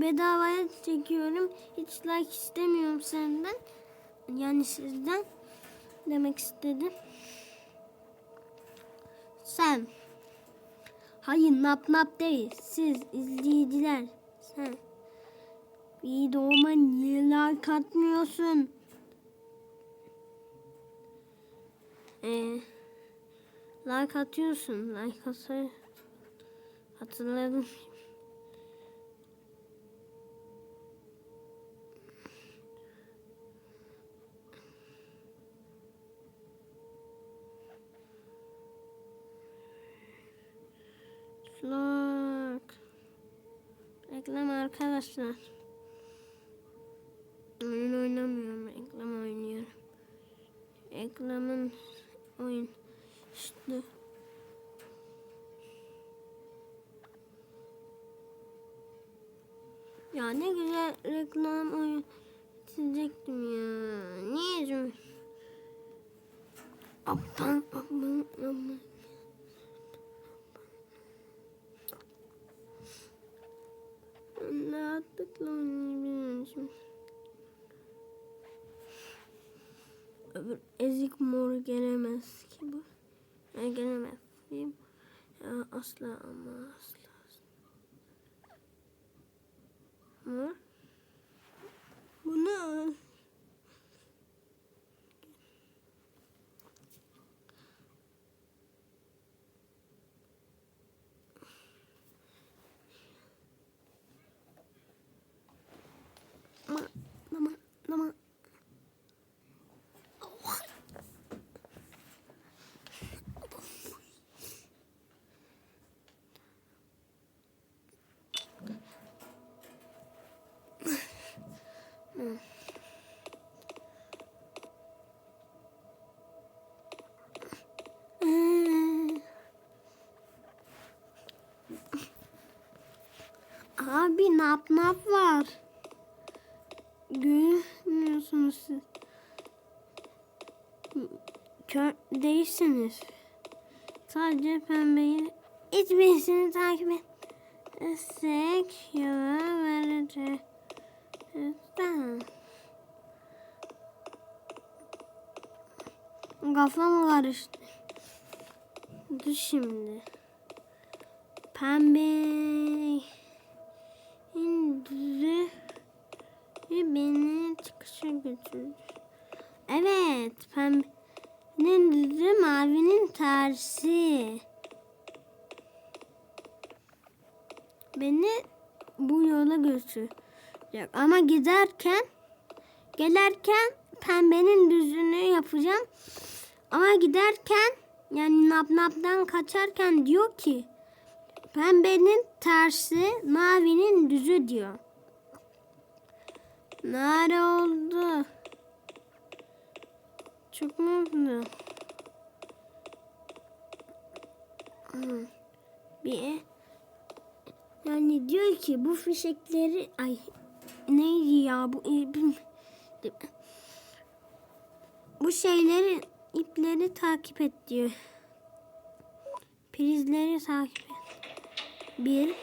bedavaya çekiyorum. Hiç like istemiyorum senden. Yani sizden demek istedim. Sen. Hayır nap nap değil. Siz izleyiciler. Sen. Doğuma niye like atmıyorsun? Ee, like atıyorsun. Like atsa hatırladım. Reklam arkadaşlar. Oyun oynamıyorum. Reklam oynuyorum. Reklamın oyun. İşte. Ya ne güzel reklam oyun çizecektim ya. Niye üzüm? Aman aman Rahatlıkla oynayabilirim. Öbür ezik mor gelemez ki bu. Ya gelemez diyeyim. Ya asla ama asla. Mor. Bu ne? Ama, ama, ama. Abi nap nap var. Görmüyorsunuz siz. Kör değilsiniz. Sadece pembeyi hiçbirisini takip etsek yola vereceğiz. Tamam. Kafam karıştı. Dur şimdi. Pembe indiri beni çıkışa götürdü. Evet, pembenin düzü mavinin tersi. Beni bu yola götürecek. Ama giderken, gelirken pembenin düzünü yapacağım. Ama giderken yani nap naptan kaçarken diyor ki pembenin tersi mavinin düzü diyor. Nere oldu? Çok mutlu. Hmm. Bir yani diyor ki bu fişekleri ay neydi ya bu ipim bu şeyleri ipleri takip et diyor. Prizleri takip et. Bir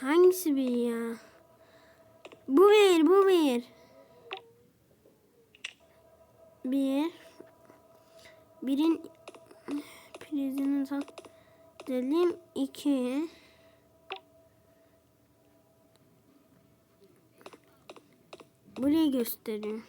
hangisi bir ya? Bu bir, bu bir. Bir. Birin prizini delim iki. Burayı gösteriyor.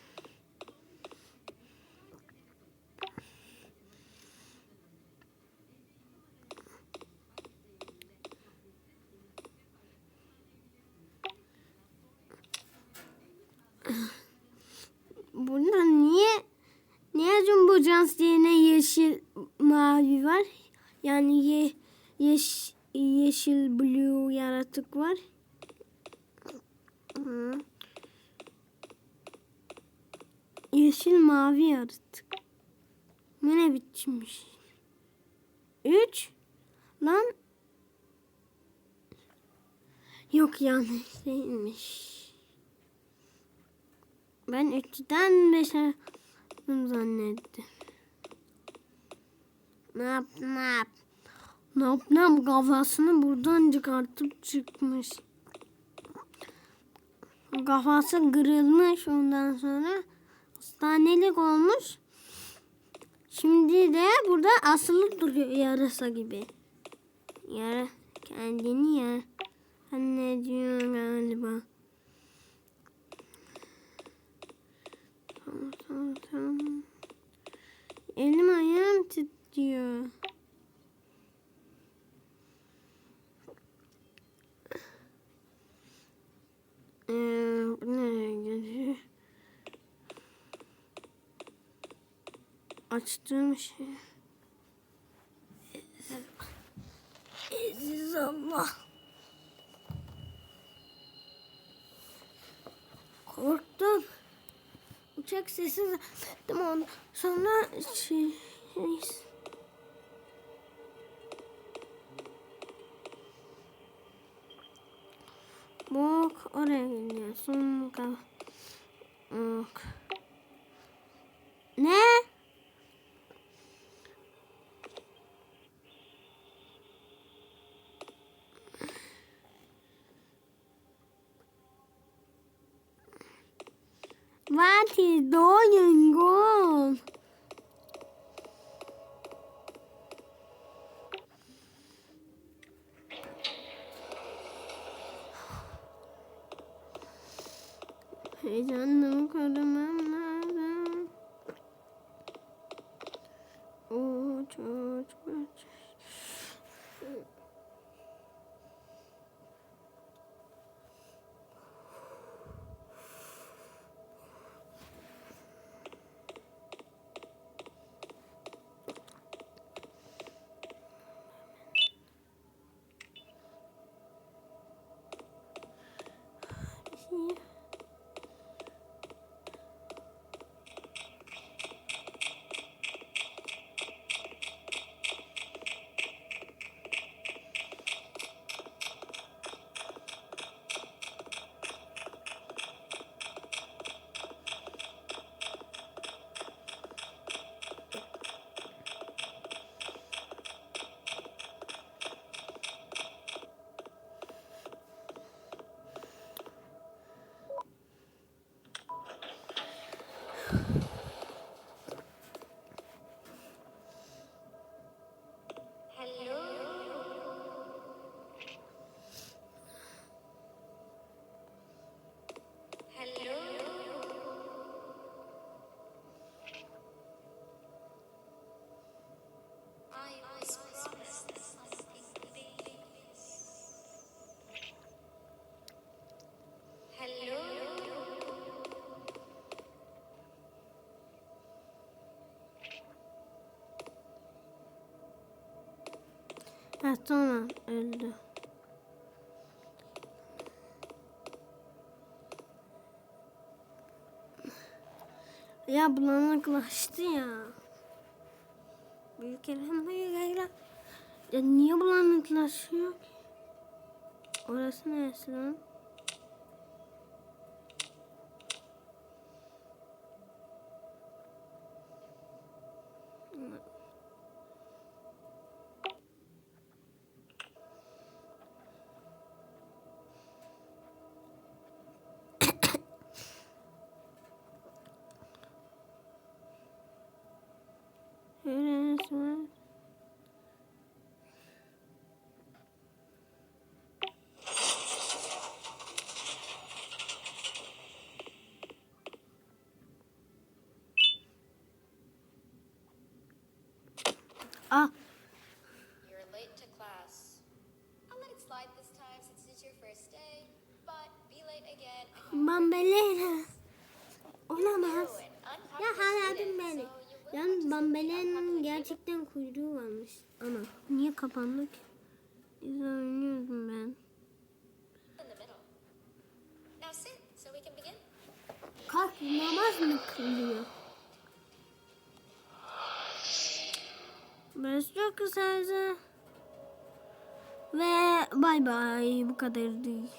Burada niye niye Jumbo yerine yeşil mavi var? Yani ye, yeşil blue yaratık var. Hı. Yeşil mavi yaratık. Bu ne biçimmiş? Üç. Lan. Yok yanlış değilmiş. Ben üçten beşe zannettim. Ne yap ne yap? Nap kafasını buradan çıkartıp çıkmış. Kafası kırılmış ondan sonra hastanelik olmuş. Şimdi de burada asılı duruyor yarasa gibi. Yara kendini ya. Anne diyor galiba. Tamam tamam tamam. Elim ayağım titriyor. Ee, bu nereye gidiyor? Açtığım şey. Aziz Allah. Korktum. Uçak sesi zannettim onu. Sonra şey, şey Bok oraya gidiyor. Sonra Ok. Ne? What is going on? Heyecanımı korumam Bye. Ha tamam öldü. Ya bulanıklaştı ya. Büyük elham büyük elham. Ya niye bulanıklaşıyor ki? Orası neresi lan? Neresi var? Ah, You're late to class. I'll let it slide this time since it's your first day, but be late again. you're Olamaz. Ya hala will Yani Bambelena'nın gerçekten kuyruğu varmış. Ana niye kapandı ki? Bay bay bu kadar değil.